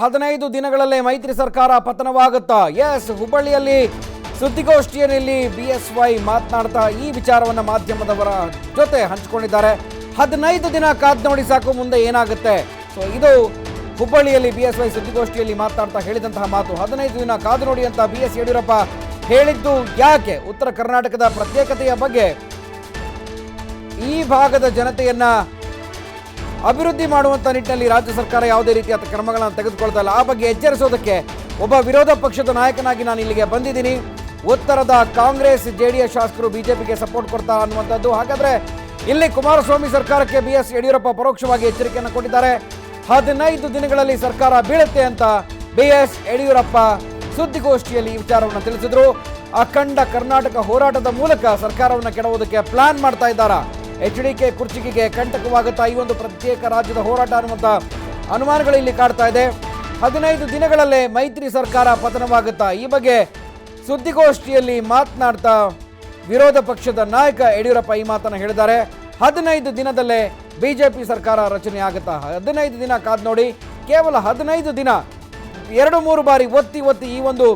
ಹದಿನೈದು ದಿನಗಳಲ್ಲೇ ಮೈತ್ರಿ ಸರ್ಕಾರ ಪತನವಾಗುತ್ತಾ? ಎಸ್, ಹುಬ್ಬಳ್ಳಿಯಲ್ಲಿ ಸುದ್ದಿಗೋಷ್ಠಿಯಲ್ಲಿ ಬಿಎಸ್ವೈ ಮಾತನಾಡ್ತಾ ಈ ವಿಚಾರವನ್ನ ಮಾಧ್ಯಮದವರ ಜೊತೆ ಹಂಚಿಕೊಂಡಿದ್ದಾರೆ. ಹದಿನೈದು ದಿನ ಕಾದ್ ನೋಡಿ ಸಾಕು, ಮುಂದೆ ಏನಾಗುತ್ತೆ? ಸೊ ಇದು ಹುಬ್ಬಳ್ಳಿಯಲ್ಲಿ ಬಿಎಸ್ವೈ ಸುದ್ದಿಗೋಷ್ಠಿಯಲ್ಲಿ ಮಾತನಾಡ್ತಾ ಹೇಳಿದಂತಹ ಮಾತು. ಹದಿನೈದು ದಿನ ಕಾದು ನೋಡಿ ಅಂತ ಬಿ ಎಸ್ ಯಡಿಯೂರಪ್ಪ ಹೇಳಿದ್ದು ಯಾಕೆ? ಉತ್ತರ ಕರ್ನಾಟಕದ ಪ್ರತ್ಯೇಕತೆಯ ಬಗ್ಗೆ ಈ ಭಾಗದ ಜನತೆಯನ್ನ ಅಭಿವೃದ್ಧಿ ಮಾಡುವಂಥ ನಿಟ್ಟಿನಲ್ಲಿ ರಾಜ್ಯ ಸರ್ಕಾರ ಯಾವುದೇ ರೀತಿಯ ಕ್ರಮಗಳನ್ನು ತೆಗೆದುಕೊಳ್ತಾ ಇಲ್ಲ. ಆ ಬಗ್ಗೆ ಎಚ್ಚರಿಸೋದಕ್ಕೆ ಒಬ್ಬ ವಿರೋಧ ಪಕ್ಷದ ನಾಯಕನಾಗಿ ನಾನು ಇಲ್ಲಿಗೆ ಬಂದಿದ್ದೀನಿ. ಉತ್ತರದ ಕಾಂಗ್ರೆಸ್ ಜೆ ಡಿ ಎಸ್ ಶಾಸಕರು ಬಿಜೆಪಿಗೆ ಸಪೋರ್ಟ್ ಕೊಡ್ತಾರೆ ಅನ್ನುವಂಥದ್ದು. ಹಾಗಾದರೆ ಇಲ್ಲಿ ಕುಮಾರಸ್ವಾಮಿ ಸರ್ಕಾರಕ್ಕೆ ಬಿ ಎಸ್ ಯಡಿಯೂರಪ್ಪ ಪರೋಕ್ಷವಾಗಿ ಎಚ್ಚರಿಕೆಯನ್ನು ಕೊಟ್ಟಿದ್ದಾರೆ. ಹದಿನೈದು ದಿನಗಳಲ್ಲಿ ಸರ್ಕಾರ ಬೀಳುತ್ತೆ ಅಂತ ಬಿ ಎಸ್ ಯಡಿಯೂರಪ್ಪ ಸುದ್ದಿಗೋಷ್ಠಿಯಲ್ಲಿ ಈ ವಿಚಾರವನ್ನು ತಿಳಿಸಿದ್ರು. ಅಖಂಡ ಕರ್ನಾಟಕ ಹೋರಾಟದ ಮೂಲಕ ಸರ್ಕಾರವನ್ನು ಕೆಡವುವುದಕ್ಕೆ ಪ್ಲಾನ್ ಮಾಡ್ತಾ ಇದ್ದಾರಾ? ಎಚ್ ಡಿ ಕೆ ಕುರ್ಚಿಗೆ ಕಂಟಕವಾಗುತ್ತಾ ಈ ಒಂದು ಪ್ರತ್ಯೇಕ ರಾಜ್ಯದ ಹೋರಾಟ ಅನ್ನುವಂಥ ಅನುಮಾನಗಳು ಇಲ್ಲಿ ಕಾಡ್ತಾ ಇದೆ. ಹದಿನೈದು ದಿನಗಳಲ್ಲೇ ಮೈತ್ರಿ ಸರ್ಕಾರ ಪತನವಾಗುತ್ತಾ ಈ ಬಗ್ಗೆ ಸುದ್ದಿಗೋಷ್ಠಿಯಲ್ಲಿ ಮಾತನಾಡ್ತಾ ವಿರೋಧ ಪಕ್ಷದ ನಾಯಕ ಯಡಿಯೂರಪ್ಪ ಈ ಮಾತನ್ನು ಹೇಳಿದ್ದಾರೆ. ಹದಿನೈದು ದಿನದಲ್ಲೇ ಬಿಜೆಪಿ ಸರ್ಕಾರ ರಚನೆ ಆಗುತ್ತಾ ಹದಿನೈದು ದಿನ ಕಾದ್ ನೋಡಿ ಕೇವಲ ಹದಿನೈದು ದಿನ ಎರಡು ಮೂರು ಬಾರಿ ಒತ್ತಿ ಒತ್ತಿ ಈ ಒಂದು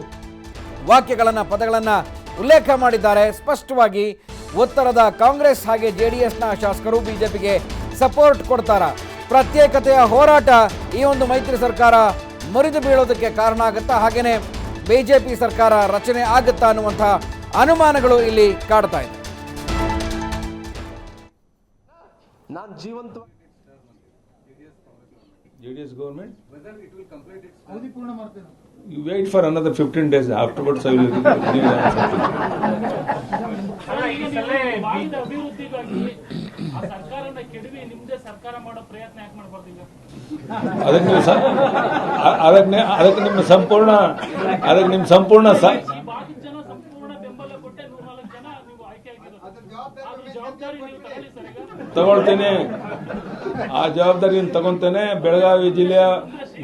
ವಾಕ್ಯಗಳನ್ನು ಪದಗಳನ್ನು ಉಲ್ಲೇಖ ಮಾಡಿದ್ದಾರೆ. ಸ್ಪಷ್ಟವಾಗಿ ಉತ್ತರದ ಕಾಂಗ್ರೆಸ್ ಹಾಗೆ ಜೆ ಡಿ ಎಸ್ನ ಶಾಸಕರು ಬಿಜೆಪಿಗೆ ಸಪೋರ್ಟ್ ಕೊಡ್ತಾರ. ಪ್ರತ್ಯೇಕತೆಯ ಹೋರಾಟ ಈ ಒಂದು ಮೈತ್ರಿ ಸರ್ಕಾರ ಮುರಿದು ಬೀಳೋದಕ್ಕೆ ಕಾರಣ ಆಗುತ್ತಾ? ಹಾಗೇನೆ ಬಿಜೆಪಿ ಸರ್ಕಾರ ರಚನೆ ಆಗುತ್ತಾ ಅನ್ನುವಂಥ ಅನುಮಾನಗಳು ಇಲ್ಲಿ ಕಾಡ್ತಾ ಇದೆ. ನಾನು ಜೀವಂತ ಪೂರ್ಣ government? You wait for another 15 days, afterwards I will give ಅದಕ್ಕೆ ನೀವು ಅದಕ್ಕೆ ಅದಕ್ಕೆ ನಿಮ್ಮ ಸಂಪೂರ್ಣ ಅದಕ್ಕೆ ನಿಮ್ಮ ಸಂಪೂರ್ಣ ಜವಾಬ್ದಾರಿ ತಗೊಳ್ತೇನೆ. ಆ ಜವಾಬ್ದಾರಿಯನ್ನು ತಗೊಂತೇನೆ ಬೆಳಗಾವಿ ಜಿಲ್ಲೆಯ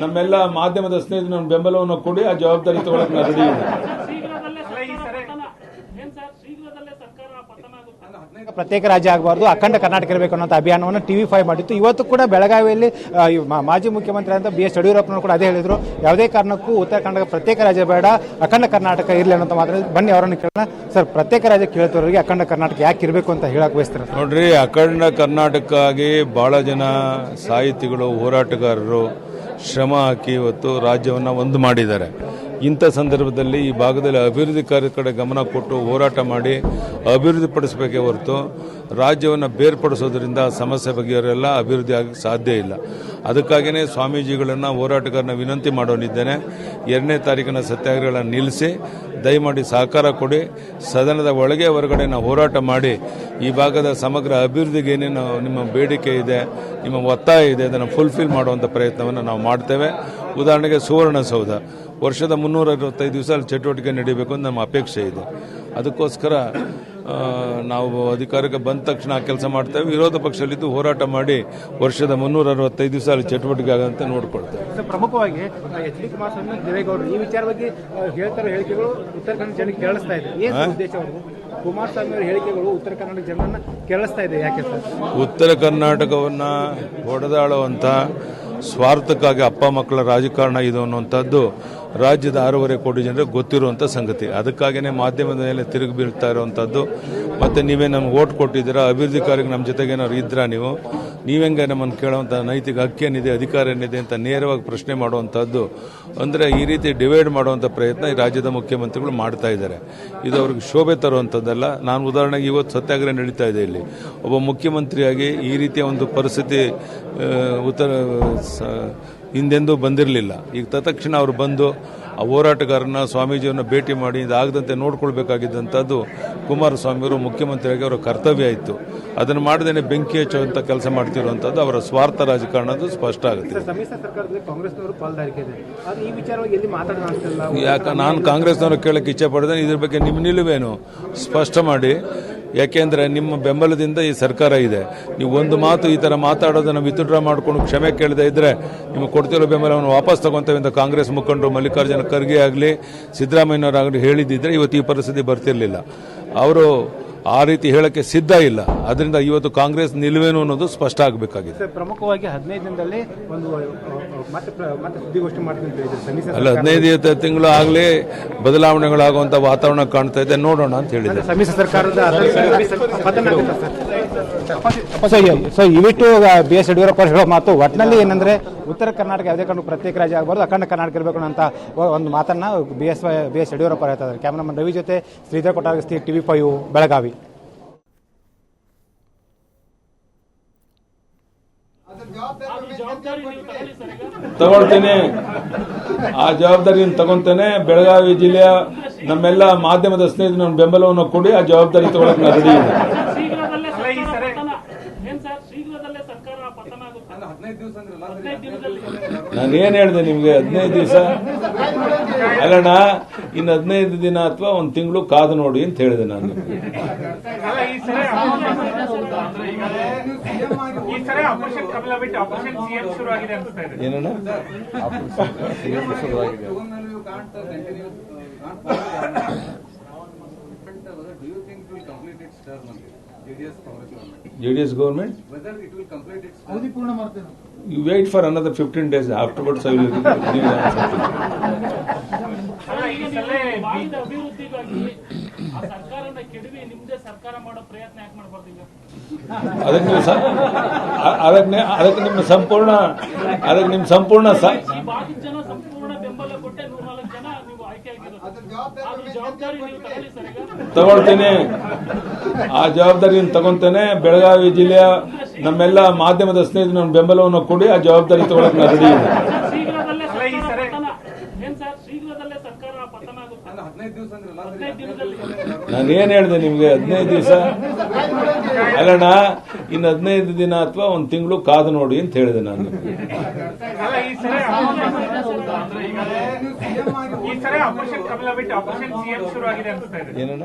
ನಮ್ಮೆಲ್ಲ ಮಾಧ್ಯಮದ ಸ್ನೇಹಿತರು ನಮ್ಮ ಬೆಂಬಲವನ್ನು ಕೊಡಿ ಆ ಜವಾಬ್ದಾರಿ ತಗೊಳ್ಳೋಕೆ ರೆಡಿ ಇದೆ ಶೀಘ್ರದಲ್ಲೇ ಸರ್ಕಾರ ಪತನ. ಏನ್ ಸರ್? ಶೀಘ್ರದಲ್ಲೇ ಸರ್ಕಾರ ಪತನ ಆಗುತ್ತೆ. ಪ್ರತ್ಯೇಕ ರಾಜ್ಯ ಆಗಬಾರ್ದು ಅಖಂಡ ಕರ್ನಾಟಕ ಇರಬೇಕು ಅನ್ನೋ ಅಭಿಯಾನವನ್ನು ಟಿವಿ ಫೈವ್ ಮಾಡಿತ್ತು. ಇವತ್ತು ಕೂಡ ಬೆಳಗಾವಿಯಲ್ಲಿ ಮಾಜಿ ಮುಖ್ಯಮಂತ್ರಿ ಅಂತ ಬಿ ಎಸ್ ಯಡಿಯೂರಪ್ಪನವರು ಕೂಡ ಅದೇ ಹೇಳಿದ್ರು. ಯಾವುದೇ ಕಾರಣಕ್ಕೂ ಉತ್ತರ ಕರ್ನಾಟಕ ಪ್ರತ್ಯೇಕ ರಾಜ್ಯ ಬೇಡ ಅಖಂಡ ಕರ್ನಾಟಕ ಇರಲಿ ಅನ್ನೋ ಮಾತ್ರ ಬನ್ನಿ ಅವರನ್ನು ಕೇಳೋಣ. ಸರ್ ಪ್ರತ್ಯೇಕ ರಾಜ್ಯ ಕೇಳ್ತಿರೋರಿಗೆ ಅಖಂಡ ಕರ್ನಾಟಕ ಯಾಕೆ ಇರಬೇಕು ಅಂತ ಹೇಳಕ್ ಬಯಸ್ತಾರೆ? ನೋಡ್ರಿ ಅಖಂಡ ಕರ್ನಾಟಕಕ್ಕಾಗಿ ಬಹಳ ಜನ ಸಾಹಿತಿಗಳು ಹೋರಾಟಗಾರರು ಶ್ರಮ ಹಾಕಿ ಇವತ್ತು ರಾಜ್ಯವನ್ನು ಒಂದು ಮಾಡಿದ್ದಾರೆ. ಇಂಥ ಸಂದರ್ಭದಲ್ಲಿ ಈ ಭಾಗದಲ್ಲಿ ಅಭಿವೃದ್ಧಿ ಕಾರ್ಯದ ಕಡೆ ಗಮನ ಕೊಟ್ಟು ಹೋರಾಟ ಮಾಡಿ ಅಭಿವೃದ್ಧಿ ಪಡಿಸಬೇಕೇ ಹೊರತು ರಾಜ್ಯವನ್ನು ಬೇರ್ಪಡಿಸೋದ್ರಿಂದ ಸಮಸ್ಯೆ ಬಗೆಯವರೆಲ್ಲ ಅಭಿವೃದ್ಧಿ ಆಗಕ್ಕೆ ಸಾಧ್ಯ ಇಲ್ಲ. ಅದಕ್ಕಾಗಿಯೇ ಸ್ವಾಮೀಜಿಗಳನ್ನು ಹೋರಾಟಗಾರನ ವಿನಂತಿ ಮಾಡೋನಿದ್ದೇನೆ. ಎರಡನೇ ತಾರೀಕಿನ ಸತ್ಯಾಗ್ರಹಗಳನ್ನು ನಿಲ್ಲಿಸಿ ದಯಮಾಡಿ ಸಹಕಾರ ಕೊಡಿ. ಸದನದ ಒಳಗೆ ಹೊರಗಡೆ ನಾವು ಹೋರಾಟ ಮಾಡಿ ಈ ಭಾಗದ ಸಮಗ್ರ ಅಭಿವೃದ್ಧಿಗೆ ಏನೇನು ನಿಮ್ಮ ಬೇಡಿಕೆ ಇದೆ, ನಿಮ್ಮ ಒತ್ತಾಯ ಇದೆ, ಅದನ್ನು ಫುಲ್ಫಿಲ್ ಮಾಡುವಂಥ ಪ್ರಯತ್ನವನ್ನು ನಾವು ಮಾಡ್ತೇವೆ. ಉದಾಹರಣೆಗೆ ಸುವರ್ಣಸೌಧ ವರ್ಷದ ಮುನ್ನೂರ ಅರವತ್ತೈದು ದಿವಸ ಅಲ್ಲಿ ಚಟುವಟಿಕೆ ನಡೀಬೇಕು ಅಂತ ನಮ್ಮ ಅಪೇಕ್ಷೆ ಇದೆ. ಅದಕ್ಕೋಸ್ಕರ ನಾವು ಅಧಿಕಾರಕ್ಕೆ ಬಂದ ತಕ್ಷಣ ಆ ಕೆಲಸ ಮಾಡ್ತೇವೆ. ವಿರೋಧ ಪಕ್ಷದಲ್ಲಿದ್ದು ಹೋರಾಟ ಮಾಡಿ ವರ್ಷದ ಮುನ್ನೂರ ಅರವತ್ತೈದು ದಿವಸ ಅಲ್ಲಿ ಚಟುವಟಿಕೆ ಆಗದಂತೆ ನೋಡ್ಕೊಳ್ತೇವೆ. ಪ್ರಮುಖವಾಗಿ ಎಚ್ ಡಿ ಕುಮಾರಸ್ವಾಮಿ ದೇವೇಗೌಡರು ಈ ವಿಚಾರವಾಗಿ ಹೇಳ್ತಾರೋ ಹೇಳಿಕೆಗಳು ಉತ್ತರ ಕನ್ನಡ ಜನಕ್ಕೆ ಕೇಳಿಸ್ತಾ ಇದೆ. ಏನು ಉದ್ದೇಶ ಕುಮಾರಸ್ವಾಮಿ ಅವರ ಹೇಳಿಕೆಗಳು ಉತ್ತರ ಕನ್ನಡ ಜನರನ್ನ ಕೇಳಿಸ್ತಾ ಇದೆ ಯಾಕೆ ಸರ್? ಉತ್ತರ ಕರ್ನಾಟಕವನ್ನು ಹೊಡೆದಾಳುವಂತ ಸ್ವಾರ್ಥಕ್ಕಾಗಿ ಅಪ್ಪ ಮಕ್ಕಳ ರಾಜಕಾರಣ ಇದು ಅನ್ನುವಂಥದ್ದು ರಾಜ್ಯದ ಆರೂವರೆ ಕೋಟಿ ಜನರಿಗೆ ಗೊತ್ತಿರುವಂಥ ಸಂಗತಿ. ಅದಕ್ಕಾಗಿಯೇ ಮಾಧ್ಯಮದ ಮೇಲೆ ತಿರುಗಿ ಬೀಳ್ತಾ ಇರುವಂಥದ್ದು ಮತ್ತು ನೀವೇ ನಮ್ಗೆ ಓಟ್ ಕೊಟ್ಟಿದ್ದೀರಾ, ಅಭಿವೃದ್ಧಿ ಕಾರ್ಯಕ್ಕೆ ನಮ್ಮ ಜೊತೆಗೆ ಏನಾದ್ರು ಇದ್ರಾ ನೀವು? ನೀವೆಂಗೆ ನಮ್ಮನ್ನು ಕೇಳುವಂಥ ನೈತಿಕ ಹಕ್ಕೇನಿದೆ, ಅಧಿಕಾರ ಏನಿದೆ ಅಂತ ನೇರವಾಗಿ ಪ್ರಶ್ನೆ ಮಾಡುವಂಥದ್ದು ಅಂದರೆ ಈ ರೀತಿ ಡಿವೈಡ್ ಮಾಡುವಂಥ ಪ್ರಯತ್ನ ಈ ರಾಜ್ಯದ ಮುಖ್ಯಮಂತ್ರಿಗಳು ಮಾಡ್ತಾ ಇದ್ದಾರೆ. ಇದು ಅವ್ರಿಗೆ ಶೋಭೆ ತರುವಂಥದ್ದಲ್ಲ ನಾನು ಉದಾಹರಣೆಗೆ ಇವತ್ತು ಸತ್ಯಾಗ್ರಹ ನಡೀತಾ ಇದೆ ಇಲ್ಲಿ. ಒಬ್ಬ ಮುಖ್ಯಮಂತ್ರಿಯಾಗಿ ಈ ರೀತಿಯ ಒಂದು ಪರಿಸ್ಥಿತಿ ಉತ್ತರ ಹಿಂದೆಂದೂ ಬಂದಿರಲಿಲ್ಲ. ಈಗ ತತ್ಕ್ಷಣ ಅವರು ಬಂದು ಆ ಹೋರಾಟಗಾರನ ಸ್ವಾಮೀಜಿಯವ್ರನ್ನ ಭೇಟಿ ಮಾಡಿ ಇದಾಗದಂತೆ ನೋಡ್ಕೊಳ್ಬೇಕಾಗಿದ್ದಂಥದ್ದು ಕುಮಾರಸ್ವಾಮಿಯವರು ಮುಖ್ಯಮಂತ್ರಿಯಾಗಿ ಅವರ ಕರ್ತವ್ಯ ಇತ್ತು. ಅದನ್ನು ಮಾಡದೇನೆ ಬೆಂಕಿ ಹಚ್ಚುವಂಥ ಕೆಲಸ ಮಾಡ್ತಿರುವಂಥದ್ದು ಅವರ ಸ್ವಾರ್ಥ ರಾಜಕಾರಣದ್ದು ಸ್ಪಷ್ಟ ಆಗುತ್ತೆ. ಯಾಕೆ ನಾನು ಕಾಂಗ್ರೆಸ್ನವರು ಕೇಳಕ್ಕೆ ಇಚ್ಛೆ ಪಡ್ದೇನೆ ಇದ್ರ ಬಗ್ಗೆ ನಿಮ್ಮ ನಿಲುವೇನು? ಸ್ಪಷ್ಟ ಮಾಡಿ. ಯಾಕೆಂದ್ರೆ ನಿಮ್ಮ ಬೆಂಬಲದಿಂದ ಈ ಸರ್ಕಾರ ಇದೆ. ನೀವು ಒಂದು ಮಾತು ಈ ಥರ ಮಾತಾಡೋದನ್ನು ವಿತ್ಡ್ರಾ ಮಾಡ್ಕೊಂಡು ಕ್ಷಮೆ ಕೇಳದೆ ಇದ್ದರೆ ನಿಮಗೆ ಕೊಡ್ತಿರೋ ಬೆಂಬಲವನ್ನು ವಾಪಸ್ ತಗೊಂತೇವೆ ಅಂತ ಕಾಂಗ್ರೆಸ್ ಮುಖಂಡರು ಮಲ್ಲಿಕಾರ್ಜುನ ಖರ್ಗೆ ಆಗಲಿ, ಸಿದ್ದರಾಮಯ್ಯನವರಾಗಲಿ ಹೇಳಿದ್ದಿದ್ರೆ ಇವತ್ತು ಈ ಪರಿಸ್ಥಿತಿ ಬರ್ತಿರಲಿಲ್ಲ. ಅವರು ಆ ರೀತಿ ಹೇಳಕ್ಕೆ ಸಿದ್ಧ ಇಲ್ಲ. ಅದರಿಂದ ಇವತ್ತು ಕಾಂಗ್ರೆಸ್ ನಿಲುವೇನು ಅನ್ನೋದು ಸ್ಪಷ್ಟ ಆಗಬೇಕಾಗಿದೆ. ಸರ್ ಪ್ರಮುಖವಾಗಿ ಹದಿನೈದು ದಿನದಲ್ಲಿ ಒಂದು ಅಹ್, ಅಹ್, ಮತ್ತೆ ಸುದ್ದಿಗೋಷ್ಠಿ ಮಾಡ್ತೀನಿ ಅಂತ ಹೇಳಿದ್ರು. ಸಮ್ಮಿಶ್ರ ಅಲ್ಲ ಹದಿನೈದು ತಿಂಗಳು ಆಗಲೇ ಬದಲಾವಣೆಗಳಾಗುವಂತ ವಾತಾವರಣ ಕಾಣ್ತಾ ಇದೆ ನೋಡೋಣ ಅಂತ ಹೇಳಿದೆ ಸಮ್ಮಿಶ್ರ ಸರ್ಕಾರದ? ಸೊ ಇವಿಟ್ಟು ಬಿ ಎಸ್ ಯಡಿಯೂರಪ್ಪ ಅವರು ಹೇಳೋ ಮಾತು ಒಟ್ಟಿನಲ್ಲಿ ಏನಂದ್ರೆ ಉತ್ತರ ಕರ್ನಾಟಕ ಯಾವುದೇ ಕಾರಣಕ್ಕೂ ಪ್ರತ್ಯೇಕ ರಾಜ್ಯ ಆಗಬಾರ್ದು ಅಖಂಡ ಕರ್ನಾಟಕ ಇರಬೇಕು ಅಂತ ಒಂದು ಮಾತನ್ನ B S B S Yediyurappa ಹೇಳ್ತಾ ಇದ್ದಾರೆ. ಕ್ಯಾಮರಾಮನ್ ರವಿ ಜೊತೆ ಶ್ರೀಧರ್ ಸ್ಥಿತಿ ಟಿವಿ ಫೈವ್ ಬೆಳಗಾವಿ. ತಗೊಳ್ತೇನೆ. ಆ ಜವಾಬ್ದಾರಿಯನ್ನು ತಗೊಂತೇನೆ. ಬೆಳಗಾವಿ ಜಿಲ್ಲೆಯ ನಮ್ಮೆಲ್ಲ ಮಾಧ್ಯಮದ ಸ್ನೇಹಿತರು ಬೆಂಬಲವನ್ನು ಕೊಡಿ ಆ ಜವಾಬ್ದಾರಿ ತಗೊಳ್ಳೋಕೆ ನಾನು ರೆಡಿ ಇದೆ ಶೀಘ್ರದಲ್ಲೇ ಸರ್ಕಾರ ಪತನ ಏನ್ ಸರ್ ಶೀಘ್ರದಲ್ಲೇ ಸರ್ಕಾರ ಪತನ ಆಗುತ್ತೆ ಹದಿನೈದು ದಿನದಲ್ಲಿ ನಾನು ಏನು ಹೇಳಿದೆ ನಿಮ್ಗೆ? ಹದಿನೈದು ದಿವಸ? ಅಲ್ಲಣ್ಣ ಇನ್ನು ಹದಿನೈದು ದಿನ ಅಥವಾ ಒಂದು ತಿಂಗಳು ಕಾದು ನೋಡಿ ಅಂತ ಹೇಳಿದೆ ನಾನು. ಈ ಸರಿ ಆಪರೇಷನ್ ಕಮಲ ಬಿಟ್ಟು ಆಪರೇಷನ್ ಸಿಎಂ ಶುರು ಆಗಿದೆ ಅನ್ಸ್ತಾ ಇದೆ. ಏನಣ್ಣ? You think it will complete its term only? JDS Congress government. J D S government Whether it will complete its term. You wait for another fifteen days after I will ಅದಕ್ಕೆ ನೀವು ಅದಕ್ಕೆ ಅದಕ್ಕೆ ನಿಮ್ಮ ಸಂಪೂರ್ಣ ಅದಕ್ಕೆ ನಿಮ್ಮ ಸಂಪೂರ್ಣ ತಗೊಳ್ತೇನೆ. ಆ ಜವಾಬ್ದಾರಿಯನ್ನು ತಗೊಂತೇನೆ. ಬೆಳಗಾವಿ ಜಿಲ್ಲೆಯ ನಮ್ಮೆಲ್ಲ ಮಾಧ್ಯಮದ ಸ್ನೇಹಿತರ ಬೆಂಬಲವನ್ನು ಕೊಡಿ ಆ ಜವಾಬ್ದಾರಿ ತಗೊಳಕ್ ನಾನು ರೆಡಿ ಇದೆ ಏನ್ ಸರ್? ಶೀಘ್ರದಲ್ಲೇ ಸರ್ಕಾರ ಪತನ ಆಗುತ್ತೆ. ಅಲ್ಲ, ಹದಿನೈದು ದಿವಸ ಅಂದ್ರಲ್ಲ, ಸರಿ, ಹದಿನೈದು ದಿನದಲ್ಲಿ. ನಾನು ಏನ್ ಹೇಳಿದೆ ನಿಮ್ಗೆ? ಹದಿನೈದು ದಿವಸ? ಅಲ್ಲಣ್ಣ ಇನ್ನು ಹದಿನೈದು ದಿನ ಅಥವಾ ಒಂದು ತಿಂಗಳು ಕಾದು ನೋಡಿ ಅಂತ ಹೇಳಿದೆ ನಾನು ಅಲ್ಲ ಈ ಸರಿ ಈ ಸರಿ ಆಪರೇಷನ್ ಕಮಲ ಬಿಟ್ಟು ಆಪರೇಷನ್ ಸಿಎಂ ಶುರು ಆಗಿದೆ ಅನ್ಸ್ತಾ ಇದೆ ಏನಣ್ಣ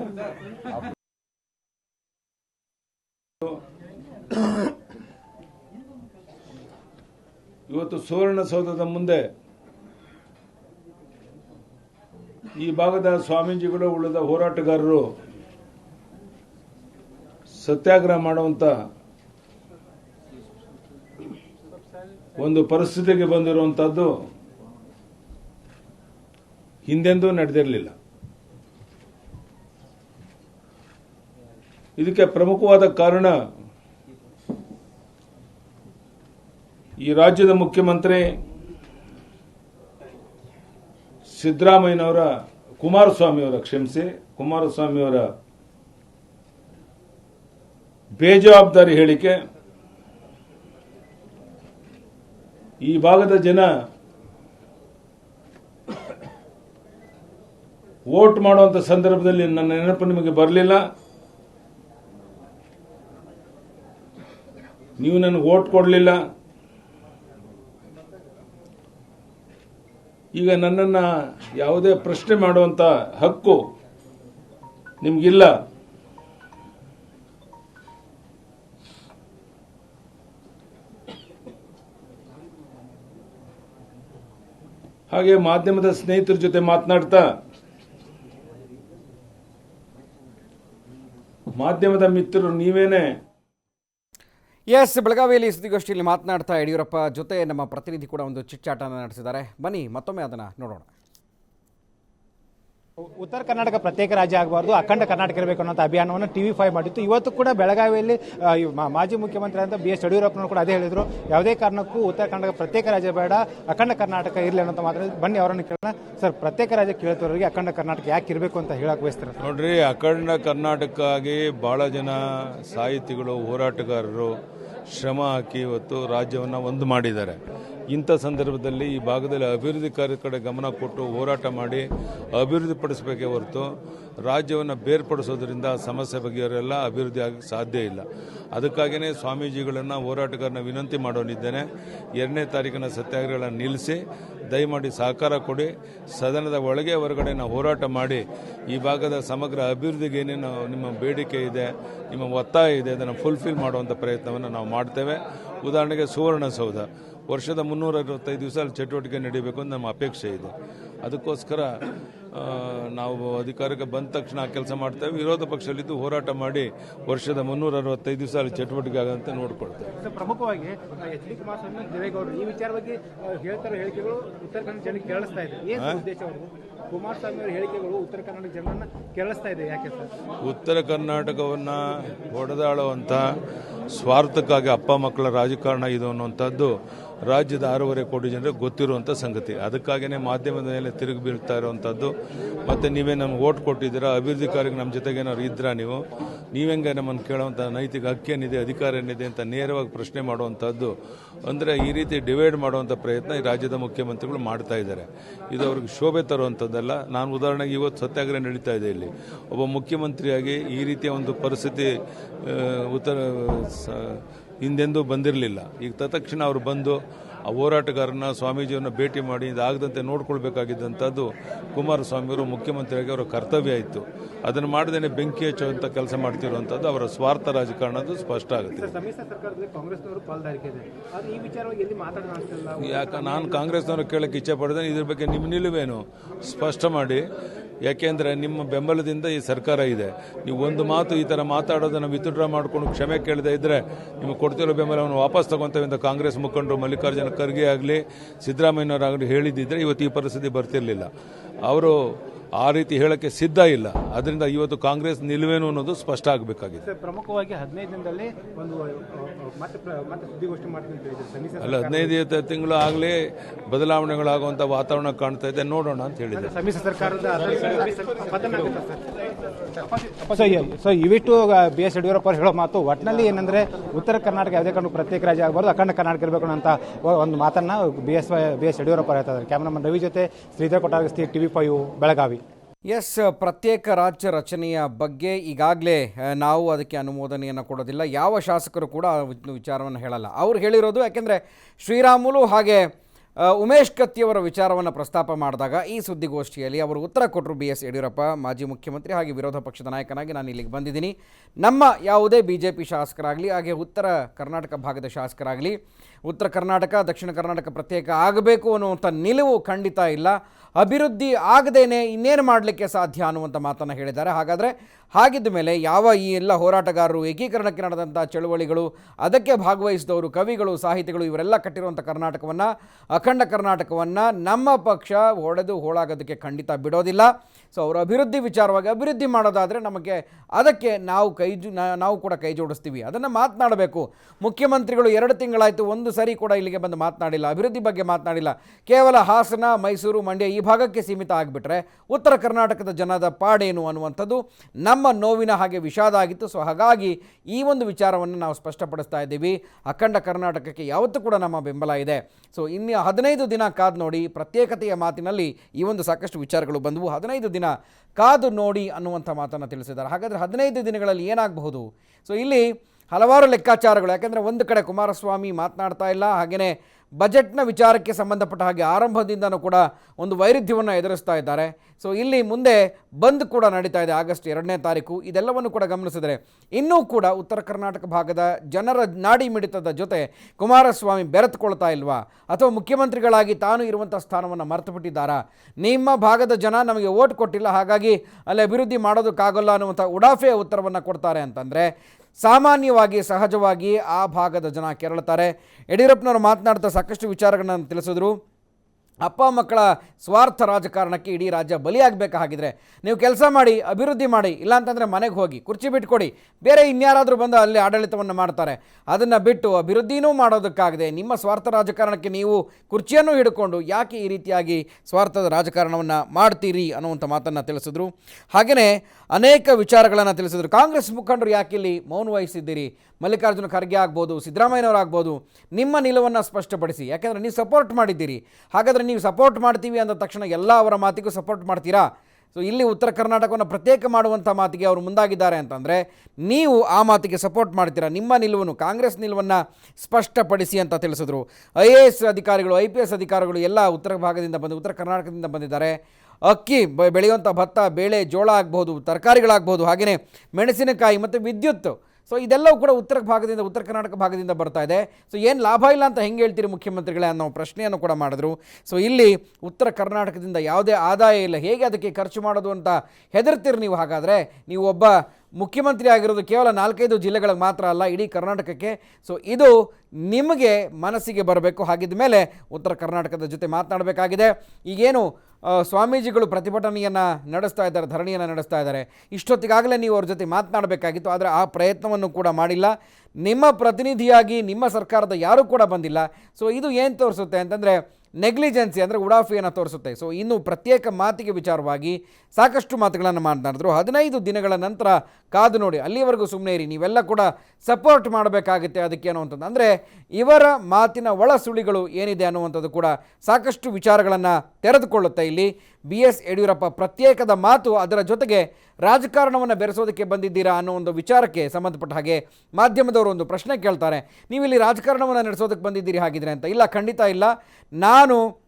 ಇವತ್ತು ಸುವರ್ಣಸೌಧದ ಮುಂದೆ ಈ ಭಾಗದ ಸ್ವಾಮೀಜಿಗಳು ಉಳಿದ ಹೋರಾಟಗಾರರು ಸತ್ಯಾಗ್ರಹ ಮಾಡುವಂತ ಒಂದು ಪರಿಸ್ಥಿತಿಗೆ ಬಂದಿರುವಂತಹದ್ದು ಹಿಂದೆಂದೂ ನಡೆದಿರಲಿಲ್ಲ. ಇದಕ್ಕೆ ಪ್ರಮುಖವಾದ ಕಾರಣ ಈ ರಾಜ್ಯದ ಮುಖ್ಯಮಂತ್ರಿ ಸಿದ್ದರಾಮಯ್ಯನವರ ಕುಮಾರಸ್ವಾಮಿಯವರ ಕ್ಷಮಿಸಿ, ಕುಮಾರಸ್ವಾಮಿಯವರ ಬೇಜವಾಬ್ದಾರಿ ಹೇಳಿಕೆ. ಈ ಭಾಗದ ಜನ ವೋಟ್ ಮಾಡುವಂತ ಸಂದರ್ಭದಲ್ಲಿ ನನ್ನ ನೆನಪು ನಿಮಗೆ ಬರಲಿಲ್ಲ. ನೀವು ನನಗೆ ವೋಟ್ ಕೊಡಲಿಲ್ಲ. ಈಗ ನನ್ನನ್ನ ಯಾವುದೇ ಪ್ರಶ್ನೆ ಮಾಡುವಂತ ಹಕ್ಕು ನಿಮಗಿಲ್ಲ. ಹಾಗೆ ಮಾಧ್ಯಮದ ಸ್ನೇಹಿತರ ಜೊತೆ ಮಾತನಾಡ್ತಾ ಮಾಧ್ಯಮದ ಮಿತ್ರರು ನೀವೇನೆ ಎಸ್, ಬೆಳಗಾವಿಯಲ್ಲಿ ಸುದ್ದಿಗೋಷ್ಠಿಯಲ್ಲಿ ಮಾತನಾಡ್ತಾ ಯಡಿಯೂರಪ್ಪ ಜೊತೆ ನಮ್ಮ ಪ್ರತಿನಿಧಿ ಕೂಡ ಒಂದು ಚಿಚ್ಚಾಟನ ನಡೆಸಿದ್ದಾರೆ. ಬನ್ನಿ ಮತ್ತೊಮ್ಮೆ ಅದನ್ನು ನೋಡೋಣ. ಉತ್ತರ ಕರ್ನಾಟಕ ಪ್ರತ್ಯೇಕ ರಾಜ್ಯ ಆಗಬಾರ್ದು, ಅಖಂಡ ಕರ್ನಾಟಕ ಇರಬೇಕು ಅನ್ನೋ ಅಭಿಯಾನವನ್ನು ಟಿವಿ ಫೈವ್ ಮಾಡಿತ್ತು. ಇವತ್ತು ಕೂಡ ಬೆಳಗಾವಿಯಲ್ಲಿ ಮಾಜಿ ಮುಖ್ಯಮಂತ್ರಿ ಅಂತ ಬಿ ಎಸ್ ಯಡಿಯೂರಪ್ಪನವರು ಕೂಡ ಅದೇ ಹೇಳಿದ್ರು. ಯಾವುದೇ ಕಾರಣಕ್ಕೂ ಉತ್ತರ ಕರ್ನಾಟಕ ಪ್ರತ್ಯೇಕ ರಾಜ್ಯ ಬೇಡ, ಅಖಂಡ ಕರ್ನಾಟಕ ಇರಲಿ ಅನ್ನೋ ಮಾತ್ರ ಬನ್ನಿ ಅವರನ್ನು ಕೇಳೋಣ. ಸರ್, ಪ್ರತ್ಯೇಕ ರಾಜ್ಯ ಕೇಳ್ತಿರೋರಿಗೆ ಅಖಂಡ ಕರ್ನಾಟಕ ಯಾಕೆ ಇರಬೇಕು ಅಂತ ಹೇಳಕ್ ಬಯಸ್ತಾರೆ ನೋಡ್ರಿ, ಅಖಂಡ ಕರ್ನಾಟಕಕ್ಕಾಗಿ ಬಹಳ ಜನ ಸಾಹಿತಿಗಳು, ಹೋರಾಟಗಾರರು ಶ್ರಮ ಹಾಕಿ ಇವತ್ತು ರಾಜ್ಯವನ್ನು ಒಂದು ಮಾಡಿದ್ದಾರೆ. ಇಂಥ ಸಂದರ್ಭದಲ್ಲಿ ಈ ಭಾಗದಲ್ಲಿ ಅಭಿವೃದ್ಧಿ ಕಾರ್ಯ ಕಡೆ ಗಮನ ಕೊಟ್ಟು ಹೋರಾಟ ಮಾಡಿ ಅಭಿವೃದ್ಧಿ ಪಡಿಸಬೇಕೇ ಹೊರತು ರಾಜ್ಯವನ್ನು ಬೇರ್ಪಡಿಸೋದ್ರಿಂದ ಸಮಸ್ಯೆ ಬಗೆಯವರೆಲ್ಲ ಅಭಿವೃದ್ಧಿ ಆಗಕ್ಕೆ ಸಾಧ್ಯ ಇಲ್ಲ. ಅದಕ್ಕಾಗಿಯೇ ಸ್ವಾಮೀಜಿಗಳನ್ನು ಹೋರಾಟಗಾರನ ವಿನಂತಿ ಮಾಡೋನಿದ್ದೇನೆ. ಎರಡನೇ ತಾರೀಕಿನ ಸತ್ಯಾಗ್ರಹಗಳನ್ನು ನಿಲ್ಲಿಸಿ ದಯಮಾಡಿ ಸಹಕಾರ ಕೊಡಿ. ಸದನದ ಒಳಗೆ ಹೊರಗಡೆ ನಾವು ಹೋರಾಟ ಮಾಡಿ ಈ ಭಾಗದ ಸಮಗ್ರ ಅಭಿವೃದ್ಧಿಗೆ ಏನೇನು ನಿಮ್ಮ ಬೇಡಿಕೆ ಇದೆ, ನಿಮ್ಮ ಒತ್ತಾಯ ಇದೆ ಅದನ್ನು ಫುಲ್ಫಿಲ್ ಮಾಡುವಂಥ ಪ್ರಯತ್ನವನ್ನು ನಾವು ಮಾಡ್ತೇವೆ. ಉದಾಹರಣೆಗೆ ಸುವರ್ಣಸೌಧ ವರ್ಷದ ಮುನ್ನೂರ ಅರವತ್ತೈದು ದಿವಸ ಅಲ್ಲಿ ಚಟುವಟಿಕೆ ನಡೀಬೇಕು ಅಂತ ನಮ್ಮ ಅಪೇಕ್ಷೆ ಇದೆ. ಅದಕ್ಕೋಸ್ಕರ ನಾವು ಅಧಿಕಾರಕ್ಕೆ ಬಂದ ತಕ್ಷಣ ಆ ಕೆಲಸ ಮಾಡ್ತೇವೆ. ವಿರೋಧ ಪಕ್ಷದಲ್ಲಿದ್ದು ಹೋರಾಟ ಮಾಡಿ ವರ್ಷದ ಮುನ್ನೂರ ಅರವತ್ತೈದು ದಿವಸ ಅಲ್ಲಿ ಚಟುವಟಿಕೆ ಆಗಂತೆ ನೋಡ್ಕೊಳ್ತೇವೆ. ಪ್ರಮುಖವಾಗಿ ಎಚ್ ಡಿ ಕುಮಾರಸ್ವಾಮಿ ದೇವೇಗೌಡರು ಈ ವಿಚಾರವಾಗಿ ಬಗ್ಗೆ ಹೇಳ್ತಾರೋ ಹೇಳಿಕೆಗಳು ಉತ್ತರ ಕನ್ನಡ ಜನಕ್ಕೆ ಕೇಳಿಸ್ತಾ ಇದೆ. ಏನು ಉದ್ದೇಶ ಕುಮಾರಸ್ವಾಮಿ ಅವರ ಹೇಳಿಕೆಗಳು ಉತ್ತರ ಕನ್ನಡ ಜನರನ್ನ ಕೇಳಿಸ್ತಾ ಇದೆ ಯಾಕೆ ಸರ್? ಉತ್ತರ ಕರ್ನಾಟಕವನ್ನು ಹೊಡೆದಾಳುವಂತ ಸ್ವಾರ್ಥಕ್ಕಾಗಿ ಅಪ್ಪ ಮಕ್ಕಳ ರಾಜಕಾರಣ ಇದು ಅನ್ನುವಂಥದ್ದು ರಾಜ್ಯದ ಆರೂವರೆ ಕೋಟಿ ಜನರಿಗೆ ಗೊತ್ತಿರುವಂಥ ಸಂಗತಿ. ಅದಕ್ಕಾಗಿಯೇ ಮಾಧ್ಯಮದ ಮೇಲೆ ತಿರುಗಿ ಬೀಳ್ತಾ ಇರುವಂಥದ್ದು ಮತ್ತು ನೀವೇ ನಮ್ಗೆ ಓಟ್ ಕೊಟ್ಟಿದ್ದೀರಾ, ಅಭಿವೃದ್ಧಿ ಕಾರ್ಯಕ್ಕೆ ನಮ್ಮ ಜೊತೆಗೆ ಏನಾದ್ರು ಇದ್ರಾ ನೀವು? ನೀವೆಂಗೆ ನಮ್ಮನ್ನು ಕೇಳುವಂಥ ನೈತಿಕ ಹಕ್ಕೇನಿದೆ, ಅಧಿಕಾರ ಏನಿದೆ ಅಂತ ನೇರವಾಗಿ ಪ್ರಶ್ನೆ ಮಾಡುವಂಥದ್ದು ಅಂದರೆ ಈ ರೀತಿ ಡಿವೈಡ್ ಮಾಡುವಂಥ ಪ್ರಯತ್ನ ಈ ರಾಜ್ಯದ ಮುಖ್ಯಮಂತ್ರಿಗಳು ಮಾಡ್ತಾ ಇದ್ದಾರೆ. ಇದು ಅವ್ರಿಗೆ ಶೋಭೆ ತರುವಂಥದ್ದಲ್ಲ ನಾನು ಉದಾಹರಣೆಗೆ ಇವತ್ತು ಸತ್ಯಾಗ್ರಹ ನಡೀತಾ ಇದೆ ಇಲ್ಲಿ. ಒಬ್ಬ ಮುಖ್ಯಮಂತ್ರಿಯಾಗಿ ಈ ರೀತಿಯ ಒಂದು ಪರಿಸ್ಥಿತಿ ಉತ್ತರ ಹಿಂದೆಂದೂ ಬಂದಿರಲಿಲ್ಲ. ಈಗ ತತ್ಕ್ಷಣ ಅವರು ಬಂದು ಆ ಹೋರಾಟಗಾರನ ಸ್ವಾಮೀಜಿಯವ್ರನ್ನ ಭೇಟಿ ಮಾಡಿ ಇದಾಗದಂತೆ ನೋಡ್ಕೊಳ್ಬೇಕಾಗಿದ್ದಂಥದ್ದು ಕುಮಾರಸ್ವಾಮಿಯವರು ಮುಖ್ಯಮಂತ್ರಿಯಾಗಿ ಅವರ ಕರ್ತವ್ಯ ಇತ್ತು ಅದನ್ನು ಮಾಡದೇನೆ ಬೆಂಕಿ ಹಚ್ಚುವಂಥ ಕೆಲಸ ಮಾಡ್ತಿರುವಂಥದ್ದು ಅವರ ಸ್ವಾರ್ಥ ರಾಜಕಾರಣದ್ದು ಸ್ಪಷ್ಟ ಆಗುತ್ತೆ. ಯಾಕೆ ನಾನು ಕಾಂಗ್ರೆಸ್ನವರು ಕೇಳಕ್ಕೆ ಇಚ್ಛೆ ಪಡ್ದೇನೆ ಇದ್ರ ಬಗ್ಗೆ ನಿಮ್ಮ ನಿಲುವೇನು? ಸ್ಪಷ್ಟ ಮಾಡಿ. ಯಾಕೆಂದರೆ ನಿಮ್ಮ ಬೆಂಬಲದಿಂದ ಈ ಸರ್ಕಾರ ಇದೆ. ನೀವು ಒಂದು ಮಾತು ಈ ಥರ ಮಾತಾಡೋದನ್ನು ವಿತ್ಡ್ರಾ ಮಾಡಿಕೊಂಡು ಕ್ಷಮೆ ಕೇಳದೇ ಇದ್ದರೆ ನಿಮಗೆ ಕೊಡ್ತಿರೋ ಬೆಂಬಲವನ್ನು ವಾಪಸ್ ತಗೊಂತೇವೆ ಅಂತ ಕಾಂಗ್ರೆಸ್ ಮುಖಂಡರು ಮಲ್ಲಿಕಾರ್ಜುನ ಖರ್ಗೆ ಆಗಲಿ, ಸಿದ್ದರಾಮಯ್ಯನವರಾಗಲಿ ಹೇಳಿದ್ದಿದ್ರೆ ಇವತ್ತು ಈ ಪರಿಸ್ಥಿತಿ ಬರ್ತಿರಲಿಲ್ಲ. ಅವರು ಆ ರೀತಿ ಹೇಳಕ್ಕೆ ಸಿದ್ಧ ಇಲ್ಲ. ಅದರಿಂದ ಇವತ್ತು ಕಾಂಗ್ರೆಸ್ ನಿಲುವೇನು ಅನ್ನೋದು ಸ್ಪಷ್ಟ ಆಗಬೇಕಾಗಿದೆ. ಪ್ರಮುಖವಾಗಿ ಹದಿನೈದು ದಿನದಲ್ಲಿ ಒಂದು ಅಲ್ಲ ಹದಿನೈದು ತಿಂಗಳು ಆಗಲೇ ಬದಲಾವಣೆಗಳಾಗುವಂಥ ವಾತಾವರಣ ಕಾಣ್ತಾ ಇದೆ. ನೋಡೋಣ ಅಂತ ಹೇಳಿದೆ ಸಮ್ಮಿಶ್ರ ಸರ್ಕಾರದ ಸರ್? ಸೊ ಇವಿಷ್ಟು ಬಿ ಎಸ್ ಯಡಿಯೂರಪ್ಪ ಅವರು ಹೇಳೋ ಮಾತು ಒಟ್ಟಿನಲ್ಲಿ ಏನಂದ್ರೆ ಉತ್ತರ ಕರ್ನಾಟಕ ಯಾವುದೇ ಕಾರಣಕ್ಕೂ ಪ್ರತ್ಯೇಕ ರಾಜ್ಯ ಆಗಬಾರ್ದು, ಅಖಂಡ ಕರ್ನಾಟಕ ಇರಬೇಕು ಅಂತ ಒಂದು ಮಾತನ್ನ B S B S Yediyurappa ಹೇಳ್ತಾ ಇದ್ದಾರೆ. ಕ್ಯಾಮ್ರಾಮನ್ ರವಿ ಜೊತೆ ಶ್ರೀಧರ್ ಕೊಟ್ಟಾಗಸ್ತಿ ಟಿವಿ ಫೈವ್ ಬೆಳಗಾವಿ. ಎಸ್ ಪ್ರತ್ಯೇಕ ರಾಜ್ಯ ರಚನೆಯ ಬಗ್ಗೆ ಈಗಾಗಲೇ ನಾವು ಅದಕ್ಕೆ ಅನುಮೋದನೆಯನ್ನು ಕೊಡೋದಿಲ್ಲ. ಯಾವ ಶಾಸಕರು ಕೂಡ ವಿ- ವಿಚಾರವನ್ನು ಹೇಳಲ್ಲ. ಅವ್ರು ಹೇಳಿರೋದು ಯಾಕೆಂದರೆ ಶ್ರೀರಾಮುಲು ಹಾಗೆ ಉಮೇಶ್ ಕತ್ತಿಯವರ ವಿಚಾರವನ್ನು ಪ್ರಸ್ತಾಪ ಮಾಡಿದಾಗ ಈ ಸುದ್ದಿಗೋಷ್ಠಿಯಲ್ಲಿ ಅವರು ಉತ್ತರ ಕೊಟ್ಟರು ಬಿ ಎಸ್ ಯಡಿಯೂರಪ್ಪ, ಮಾಜಿ ಮುಖ್ಯಮಂತ್ರಿ ಹಾಗೆ ವಿರೋಧ ಪಕ್ಷದ ನಾಯಕನಾಗಿ ನಾನು ಇಲ್ಲಿಗೆ ಬಂದಿದ್ದೀನಿ. ನಮ್ಮ ಯಾವುದೇ ಬಿ ಜೆ ಪಿ ಶಾಸಕರಾಗಲಿ, ಹಾಗೆ ಉತ್ತರ ಕರ್ನಾಟಕ ಭಾಗದ ಶಾಸಕರಾಗಲಿ, ಉತ್ತರ ಕರ್ನಾಟಕ, ದಕ್ಷಿಣ ಕರ್ನಾಟಕ ಪ್ರತ್ಯೇಕ ಆಗಬೇಕು ಅನ್ನುವಂಥ ನಿಲುವು ಖಂಡಿತ ಇಲ್ಲ. ಅಭಿವೃದ್ಧಿ ಆಗದೇನೆ ಇನ್ನೇನು ಮಾಡಲಿಕ್ಕೆ ಸಾಧ್ಯ ಅನ್ನುವಂಥ ಮಾತನ್ನು ಹೇಳಿದ್ದಾರೆ. ಹಾಗಾದರೆ ಹಾಗಿದ್ದ ಮೇಲೆ ಯಾವ ಈ ಎಲ್ಲ ಹೋರಾಟಗಾರರು ಏಕೀಕರಣಕ್ಕೆ ನಡೆದಂಥ ಚಳುವಳಿಗಳು, ಅದಕ್ಕೆ ಭಾಗವಹಿಸಿದವರು, ಕವಿಗಳು, ಸಾಹಿತಿಗಳು, ಇವರೆಲ್ಲ ಕಟ್ಟಿರುವಂಥ ಕರ್ನಾಟಕವನ್ನು ಅಖಂಡ ಕರ್ನಾಟಕವನ್ನು ನಮ್ಮ ಪಕ್ಷ ಹೊಡೆದು ಹೋಳಾಗೋದಕ್ಕೆ ಖಂಡಿತ ಬಿಡೋದಿಲ್ಲ. ಸೊ ಅವರು ಅಭಿವೃದ್ಧಿ ವಿಚಾರವಾಗಿ ಅಭಿವೃದ್ಧಿ ಮಾಡೋದಾದರೆ ನಮಗೆ ಅದಕ್ಕೆ ನಾವು ಕೈ ನಾವು ಕೂಡ ಕೈ ಜೋಡಿಸ್ತೀವಿ. ಅದನ್ನು ಮಾತನಾಡಬೇಕು. ಮುಖ್ಯಮಂತ್ರಿಗಳು ಎರಡು ತಿಂಗಳಾಯಿತು ಒಂದು ಸರಿ ಕೂಡ ಇಲ್ಲಿಗೆ ಬಂದು ಮಾತನಾಡಿಲ್ಲ, ಅಭಿವೃದ್ಧಿ ಬಗ್ಗೆ ಮಾತನಾಡಿಲ್ಲ. ಕೇವಲ ಹಾಸನ, ಮೈಸೂರು, ಮಂಡ್ಯ ಈ ಭಾಗಕ್ಕೆ ಸೀಮಿತ ಆಗಿಬಿಟ್ರೆ ಉತ್ತರ ಕರ್ನಾಟಕದ ಜನದ ಪಾಡೇನು ಅನ್ನುವಂಥದ್ದು ನಮ್ಮ ನೋವಿನ ಹಾಗೆ ವಿಷಾದ ಆಗಿತ್ತು. ಸೊ ಹಾಗಾಗಿ ಈ ಒಂದು ವಿಚಾರವನ್ನು ನಾವು ಸ್ಪಷ್ಟಪಡಿಸ್ತಾ ಇದ್ದೀವಿ. ಅಖಂಡ ಕರ್ನಾಟಕಕ್ಕೆ ಯಾವತ್ತೂ ಕೂಡ ನಮ್ಮ ಬೆಂಬಲ ಇದೆ. ಸೊ ಇನ್ನು ಹದಿನೈದು ದಿನ ಕಾದು ನೋಡಿ ಪ್ರತ್ಯೇಕತೆಯ ಮಾತಿನಲ್ಲಿ ಈ ಒಂದು ಸಾಕಷ್ಟು ವಿಚಾರಗಳು ಬಂದವು. ಹದಿನೈದು ದಿನ ಕಾದು ನೋಡಿ ಅನ್ನುವಂಥ ಮಾತನ್ನು ತಿಳಿಸಿದ್ದಾರೆ. ಹಾಗಾದರೆ ಹದಿನೈದು ದಿನಗಳಲ್ಲಿ ಏನಾಗಬಹುದು? ಸೊ ಇಲ್ಲಿ ಹಲವಾರು ಲೆಕ್ಕಾಚಾರಗಳು. ಯಾಕೆಂದರೆ ಒಂದು ಕಡೆ ಕುಮಾರಸ್ವಾಮಿ ಮಾತನಾಡ್ತಾ ಇಲ್ಲ ಹಾಗೆಯೇ ಬಜೆಟ್ನ ವಿಚಾರಕ್ಕೆ ಸಂಬಂಧಪಟ್ಟ ಹಾಗೆ ಆರಂಭದಿಂದನೂ ಕೂಡ ಒಂದು ವೈರುಧ್ಯವನ್ನು ಎದುರಿಸ್ತಾ ಇದ್ದಾರೆ. ಸೊ ಇಲ್ಲಿ ಮುಂದೆ ಬಂದ್ ಕೂಡ ನಡೀತಾ ಇದೆ ಆಗಸ್ಟ್ ಎರಡನೇ ತಾರೀಕು. ಇದೆಲ್ಲವನ್ನು ಕೂಡ ಗಮನಿಸಿದರೆ ಇನ್ನೂ ಕೂಡ ಉತ್ತರ ಕರ್ನಾಟಕ ಭಾಗದ ಜನರ ನಾಡಿ ಮಿಡಿತದ ಜೊತೆ ಕುಮಾರಸ್ವಾಮಿ ಬೆರೆತುಕೊಳ್ತಾ ಇಲ್ವಾ? ಅಥವಾ ಮುಖ್ಯಮಂತ್ರಿಗಳಾಗಿ ತಾನು ಇರುವಂಥ ಸ್ಥಾನವನ್ನು ಮರೆತು ಬಿಟ್ಟಿದ್ದಾರಾ ನಿಮ್ಮ ಭಾಗದ ಜನ ನಮಗೆ ಓಟ್ ಕೊಟ್ಟಿಲ್ಲ, ಹಾಗಾಗಿ ಅಲ್ಲಿ ಅಭಿವೃದ್ಧಿ ಮಾಡೋದಕ್ಕಾಗಲ್ಲ ಅನ್ನುವಂಥ ಉಡಾಫೆಯ ಉತ್ತರವನ್ನು ಕೊಡ್ತಾರೆ ಅಂತಂದರೆ ಸಾಮಾನ್ಯವಾಗಿ ಸಹಜವಾಗಿ ಆ ಭಾಗದ ಜನ ಕೆರಳುತ್ತಾರೆ ಯಡಿಯೂರಪ್ಪನವರು ಮಾತನಾಡ್ತಾ ಸಾಕಷ್ಟು ವಿಚಾರಗಳನ್ನು ತಿಳಿಸಿದ್ರು. ಅಪ್ಪ ಮಕ್ಕಳ ಸ್ವಾರ್ಥ ರಾಜಕಾರಣಕ್ಕೆ ಇಡೀ ರಾಜ್ಯ ಬಲಿಯಾಗಬೇಕಾಗಿದ್ರೆ ನೀವು ಕೆಲಸ ಮಾಡಿ, ಅಭಿವೃದ್ಧಿ ಮಾಡಿ, ಇಲ್ಲಾಂತಂದರೆ ಮನೆಗೆ ಹೋಗಿ, ಕುರ್ಚಿ ಬಿಟ್ಕೊಡಿ ಬೇರೆ ಇನ್ಯಾರಾದರೂ ಬಂದು ಅಲ್ಲಿ ಆಡಳಿತವನ್ನು ಮಾಡ್ತಾರೆ. ಅದನ್ನು ಬಿಟ್ಟು ಅಭಿವೃದ್ಧಿನೂ ಮಾಡೋದಕ್ಕಾಗದೆ ನಿಮ್ಮ ಸ್ವಾರ್ಥ ರಾಜಕಾರಣಕ್ಕೆ ನೀವು ಕುರ್ಚಿಯನ್ನು ಹಿಡ್ಕೊಂಡು ಯಾಕೆ ಈ ರೀತಿಯಾಗಿ ಸ್ವಾರ್ಥದ ರಾಜಕಾರಣವನ್ನು ಮಾಡ್ತೀರಿ ಅನ್ನುವಂಥ ಮಾತನ್ನು ತಿಳಿಸಿದ್ರು. ಹಾಗೆಯೇ ಅನೇಕ ವಿಚಾರಗಳನ್ನು ತಿಳಿಸಿದ್ರು. ಕಾಂಗ್ರೆಸ್ ಮುಖಂಡರು ಯಾಕೆ ಇಲ್ಲಿ ಮೌನ ವಹಿಸಿದ್ದೀರಿ? ಮಲ್ಲಿಕಾರ್ಜುನ ಖರ್ಗೆ ಆಗ್ಬೋದು ಸಿದ್ದರಾಮಯ್ಯನವರಾಗ್ಬೋದು ನಿಮ್ಮ ನಿಲುವನ್ನು ಸ್ಪಷ್ಟಪಡಿಸಿ. ಯಾಕೆಂದರೆ ನೀವು ಸಪೋರ್ಟ್ ಮಾಡಿದ್ದೀರಿ. ಹಾಗಾದರೆ ನೀವು ಸಪೋರ್ಟ್ ಮಾಡ್ತೀವಿ ಅಂದ ತಕ್ಷಣ ಎಲ್ಲ ಅವರ ಮಾತಿಗೂ ಸಪೋರ್ಟ್ ಮಾಡ್ತೀರಾ? ಸೊ ಇಲ್ಲಿ ಉತ್ತರ ಕರ್ನಾಟಕವನ್ನು ಪ್ರತ್ಯೇಕ ಮಾಡುವಂಥ ಮಾತಿಗೆ ಅವರು ಮುಂದಾಗಿದ್ದಾರೆ ಅಂತಂದರೆ, ನೀವು ಆ ಮಾತಿಗೆ ಸಪೋರ್ಟ್ ಮಾಡ್ತೀರಾ? ನಿಮ್ಮ ನಿಲುವನ್ನು, ಕಾಂಗ್ರೆಸ್ ನಿಲುವನ್ನು ಸ್ಪಷ್ಟಪಡಿಸಿ ಅಂತ ತಿಳಿಸಿದ್ರು. ಐ ಎ ಎಸ್ ಅಧಿಕಾರಿಗಳು ಐ ಪಿ ಎಸ್ ಅಧಿಕಾರಿಗಳು ಎಲ್ಲ ಉತ್ತರ ಭಾಗದಿಂದ ಬಂದು, ಉತ್ತರ ಕರ್ನಾಟಕದಿಂದ ಬಂದಿದ್ದಾರೆ. ಅಕ್ಕಿ ಬೆಳೆಯುವಂಥ ಭತ್ತ, ಬೇಳೆ, ಜೋಳ ಆಗ್ಬೋದು ತರಕಾರಿಗಳಾಗ್ಬೋದು ಹಾಗೆಯೇ ಮೆಣಸಿನಕಾಯಿ ಮತ್ತು ವಿದ್ಯುತ್ ಸೊ ಇದೆಲ್ಲವೂ ಕೂಡ ಉತ್ತರ ಭಾಗದಿಂದ, ಉತ್ತರ ಕರ್ನಾಟಕ ಭಾಗದಿಂದ ಬರ್ತಾ ಇದೆ. ಸೊ ಏನು ಲಾಭ ಇಲ್ಲ ಅಂತ ಹೆಂಗೆ ಹೇಳ್ತೀರಿ ಮುಖ್ಯಮಂತ್ರಿಗಳೇ ಅನ್ನೋ ಪ್ರಶ್ನೆಯನ್ನು ಕೂಡ ಮಾಡಿದ್ರು. ಸೊ ಇಲ್ಲಿ ಉತ್ತರ ಕರ್ನಾಟಕದಿಂದ ಯಾವುದೇ ಆದಾಯ ಇಲ್ಲ. ಹೇಗೆ ಅದಕ್ಕೆ ಖರ್ಚು ಮಾಡೋದು ಅಂತ ಹೆದರ್ತೀರಿ ನೀವು? ಹಾಗಾದರೆ ನೀವು ಒಬ್ಬ ಮುಖ್ಯಮಂತ್ರಿ ಆಗಿರೋದು ಕೇವಲ ನಾಲ್ಕೈದು ಜಿಲ್ಲೆಗಳಿಗೆ ಮಾತ್ರ ಅಲ್ಲ, ಇಡೀ ಕರ್ನಾಟಕಕ್ಕೆ. ಸೊ ಇದು ನಿಮಗೆ ಮನಸ್ಸಿಗೆ ಬರಬೇಕು. ಹಾಗಿದ್ದ ಮೇಲೆ ಉತ್ತರ ಕರ್ನಾಟಕದ ಜೊತೆ ಮಾತನಾಡಬೇಕಾಗಿದೆ. ಈಗೇನು ಸ್ವಾಮೀಜಿಗಳು ಪ್ರತಿಭಟನೆಯನ್ನು ನಡೆಸ್ತಾ ಇದ್ದಾರೆ, ಧರಣಿಯನ್ನು ನಡೆಸ್ತಾ ಇದ್ದಾರೆ. ಇಷ್ಟೊತ್ತಿಗಾಗಲೇ ನೀವು ಅವ್ರ ಜೊತೆ ಮಾತನಾಡಬೇಕಾಗಿತ್ತು, ಆದರೆ ಆ ಪ್ರಯತ್ನವನ್ನು ಕೂಡ ಮಾಡಿಲ್ಲ. ನಿಮ್ಮ ಪ್ರತಿನಿಧಿಯಾಗಿ ನಿಮ್ಮ ಸರ್ಕಾರದ ಯಾರೂ ಕೂಡ ಬಂದಿಲ್ಲ. ಸೊ ಇದು ಏನು ತೋರಿಸುತ್ತೆ ಅಂತಂದರೆ ನೆಗ್ಲಿಜೆನ್ಸಿ ಅಂದರೆ ಉಡಾಫಿಯನ್ನು ತೋರಿಸುತ್ತೆ. ಸೊ ಇನ್ನು ಪ್ರತ್ಯೇಕ ಮಾತಿಗೆ ವಿಚಾರವಾಗಿ ಸಾಕಷ್ಟು ಮಾತುಗಳನ್ನು ಮಾತನಾಡಿದ್ರು. ಹದಿನೈದು ದಿನಗಳ ನಂತರ ಕಾದು ನೋಡಿ, ಅಲ್ಲಿವರೆಗೂ ಸುಮ್ಮನೆ ಇರಿ, ನೀವೆಲ್ಲ ಕೂಡ ಸಪೋರ್ಟ್ ಮಾಡಬೇಕಾಗುತ್ತೆ ಅದಕ್ಕೆ ಅನ್ನುವಂಥದ್ದು. ಅಂದರೆ ಇವರ ಮಾತಿನ ಒಳ ಏನಿದೆ ಅನ್ನುವಂಥದ್ದು ಕೂಡ ಸಾಕಷ್ಟು ವಿಚಾರಗಳನ್ನು ತೆರೆದುಕೊಳ್ಳುತ್ತೆ ಇಲ್ಲಿ. ಬಿ ಎಸ್ ಯಡಿಯೂರಪ್ಪ ಪ್ರತ್ಯೇಕದ ಮಾತು ಅದರ ಜೊತೆಗೆ ರಾಜಕಾರಣವನ್ನು ಬೆರೆಸೋದಕ್ಕೆ ಬಂದಿದ್ದೀರಾ ಅನ್ನೋ ಒಂದು ವಿಚಾರಕ್ಕೆ ಸಂಬಂಧಪಟ್ಟ ಹಾಗೆ ಮಾಧ್ಯಮದವರು ಒಂದು ಪ್ರಶ್ನೆ ಕೇಳ್ತಾರೆ. ನೀವು ಇಲ್ಲಿ ರಾಜಕಾರಣವನ್ನು ನಡೆಸೋದಕ್ಕೆ ಬಂದಿದ್ದೀರಿ ಹಾಗಿದ್ರೆ ಅಂತ. ಇಲ್ಲ, ಖಂಡಿತ ಇಲ್ಲ. ನಾನು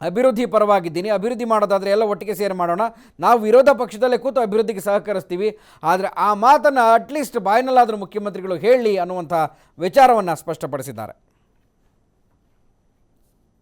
ಅಭಿವೃದ್ಧಿ ಪರವಾಗಿದ್ದೀನಿ. ಅಭಿವೃದ್ಧಿ ಮಾಡೋದಾದರೆ ಎಲ್ಲ ಒಟ್ಟಿಗೆ ಸೇರಿ ಮಾಡೋಣ. ನಾವು ವಿರೋಧ ಪಕ್ಷದಲ್ಲೇ ಕೂತು ಅಭಿವೃದ್ಧಿಗೆ ಸಹಕರಿಸ್ತೀವಿ. ಆದರೆ ಆ ಮಾತನ್ನು ಅಟ್ಲೀಸ್ಟ್ ಬಾಯಿನಲ್ಲಾದರೂ ಮುಖ್ಯಮಂತ್ರಿಗಳು ಹೇಳಿ ಅನ್ನುವಂಥ ವಿಚಾರವನ್ನು ಸ್ಪಷ್ಟಪಡಿಸಿದ್ದಾರೆ.